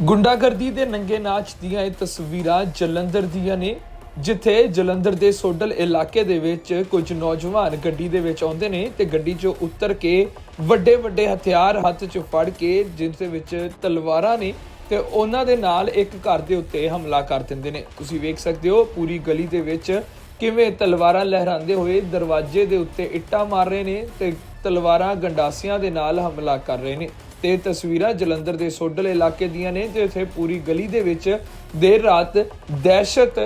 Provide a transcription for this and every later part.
ਗੁੰਡਾਗਰਦੀ ਦੇ ਨੰਗੇ ਨਾਚ ਦੀਆਂ ਇਹ ਤਸਵੀਰਾਂ ਜਲੰਧਰ ਦੀਆਂ ਨੇ, ਜਿੱਥੇ ਜਲੰਧਰ ਦੇ ਸੋਡਲ ਇਲਾਕੇ ਦੇ ਵਿੱਚ ਕੁਝ ਨੌਜਵਾਨ ਗੱਡੀ ਦੇ ਵਿੱਚ ਆਉਂਦੇ ਨੇ ਤੇ ਗੱਡੀ 'ਚੋਂ ਉਤਰ ਕੇ ਵੱਡੇ ਵੱਡੇ ਹਥਿਆਰ ਹੱਥ 'ਚ ਫੜ ਕੇ ਜਿਸ ਦੇ ਵਿੱਚ ਤਲਵਾਰਾਂ ਨੇ ਤੇ ਉਹਨਾਂ ਦੇ ਨਾਲ ਇੱਕ ਘਰ ਦੇ ਉੱਤੇ ਹਮਲਾ ਕਰ ਦਿੰਦੇ ਨੇ। ਤੁਸੀਂ ਵੇਖ ਸਕਦੇ ਹੋ ਪੂਰੀ ਗਲੀ ਦੇ ਵਿੱਚ ਕਿਵੇਂ ਤਲਵਾਰਾਂ ਲਹਿਰਾਉਂਦੇ ਹੋਏ ਦਰਵਾਜ਼ੇ ਦੇ ਉੱਤੇ ਇੱਟਾਂ ਮਾਰ ਰਹੇ ਨੇ ਤੇ ਤਲਵਾਰਾਂ ਗੰਡਾਸੀਆਂ ਦੇ ਨਾਲ ਹਮਲਾ ਕਰ ਰਹੇ ਨੇ। ਤੇ ਤਸਵੀਰਾਂ ਜਲੰਧਰ ਦੇ ਸੋਡਲ ਇਲਾਕੇ ਦੀਆਂ ਨੇ ਜਿੱਥੇ ਪੂਰੀ ਗਲੀ ਦੇ ਵਿੱਚ ਦੇਰ ਰਾਤ ਦਹਿਸ਼ਤ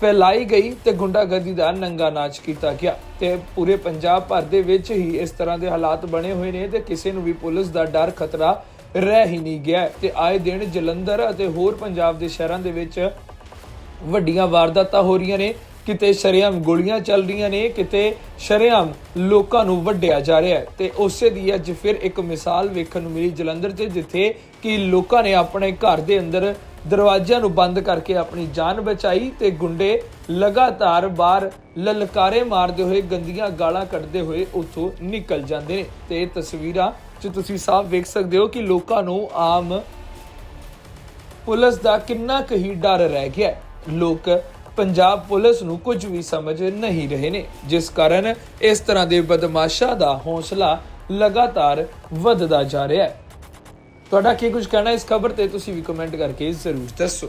ਫੈਲਾਈ ਗਈ ਤੇ ਗੁੰਡਾਗਰਦੀ ਦਾ ਨੰਗਾ ਨਾਚ ਕੀਤਾ ਗਿਆ। ਤੇ ਪੂਰੇ ਪੰਜਾਬ ਭਰ ਦੇ ਵਿੱਚ ਹੀ ਇਸ ਤਰ੍ਹਾਂ ਦੇ ਹਾਲਾਤ ਬਣੇ ਹੋਏ ਨੇ ਤੇ ਕਿਸੇ ਨੂੰ ਵੀ ਪੁਲਿਸ ਦਾ ਡਰ, ਖਤਰਾ ਰਹਿ ਹੀ ਨਹੀਂ ਗਿਆ। ਹੈ ਤੇ ਆਏ ਦਿਨ ਜਲੰਧਰ ਅਤੇ ਹੋਰ ਪੰਜਾਬ ਦੇ ਸ਼ਹਿਰਾਂ ਦੇ ਵਿੱਚ ਵੱਡੀਆਂ ਵਾਰਦਾਤਾਂ ਹੋ ਰਹੀਆਂ ਨੇ। ਕਿਤੇ ਸ਼ਰੇਆਮ ਗੋਲੀਆਂ ਚੱਲ ਰਹੀਆਂ ਨੇ, ਕਿਤੇ ਸ਼ਰੇਆਮ ਲੋਕਾਂ ਨੂੰ ਵੱਢਿਆ ਜਾ ਰਿਹਾ ਹੈ। ਤੇ ਉਸੇ ਦੀ ਅੱਜ ਫਿਰ ਇੱਕ ਮਿਸਾਲ ਵੇਖਣ ਨੂੰ ਮਿਲੀ ਜਲੰਧਰ 'ਚ, ਜਿੱਥੇ ਕਿ ਲੋਕਾਂ ਨੇ ਆਪਣੇ ਘਰ ਦੇ ਅੰਦਰ ਦਰਵਾਜ਼ਿਆਂ ਨੂੰ ਬੰਦ ਕਰਕੇ ਆਪਣੀ ਜਾਨ ਬਚਾਈ ਤੇ ਗੁੰਡੇ ਲਗਾਤਾਰ ਬਾਹਰ ਲਲਕਾਰੇ ਮਾਰਦੇ ਹੋਏ, ਗੰਦੀਆਂ ਗਾਲਾਂ ਕੱਢਦੇ ਹੋਏ ਉੱਥੋਂ ਨਿਕਲ ਜਾਂਦੇ ਨੇ। ਤੇ ਤਸਵੀਰਾਂ 'ਚ ਤੁਸੀਂ ਸਾਫ਼ ਵੇਖ ਸਕਦੇ ਹੋ ਕਿ ਲੋਕਾਂ ਨੂੰ ਆਮ ਪੁਲਿਸ ਦਾ ਕਿੰਨਾ ਕੁ ਹੀ ਡਰ ਰਹਿ ਗਿਆ ਲੋਕ ਪੰਜਾਬ ਪੁਲਿਸ ਨੂੰ ਕੁਝ ਵੀ ਸਮਝ ਨਹੀਂ ਰਹੇ ਨੇ, ਜਿਸ ਕਾਰਨ ਇਸ ਤਰ੍ਹਾਂ ਦੇ ਬਦਮਾਸ਼ਾਂ ਦਾ ਹੌਸਲਾ ਲਗਾਤਾਰ ਵੱਧਦਾ ਜਾ ਰਿਹਾ ਹੈ। ਤੁਹਾਡਾ ਕੀ ਕੁਝ ਕਹਿਣਾ ਇਸ ਖਬਰ ਤੇ ਤੁਸੀਂ ਵੀ ਕਮੈਂਟ ਕਰਕੇ ਜ਼ਰੂਰ ਦੱਸੋ।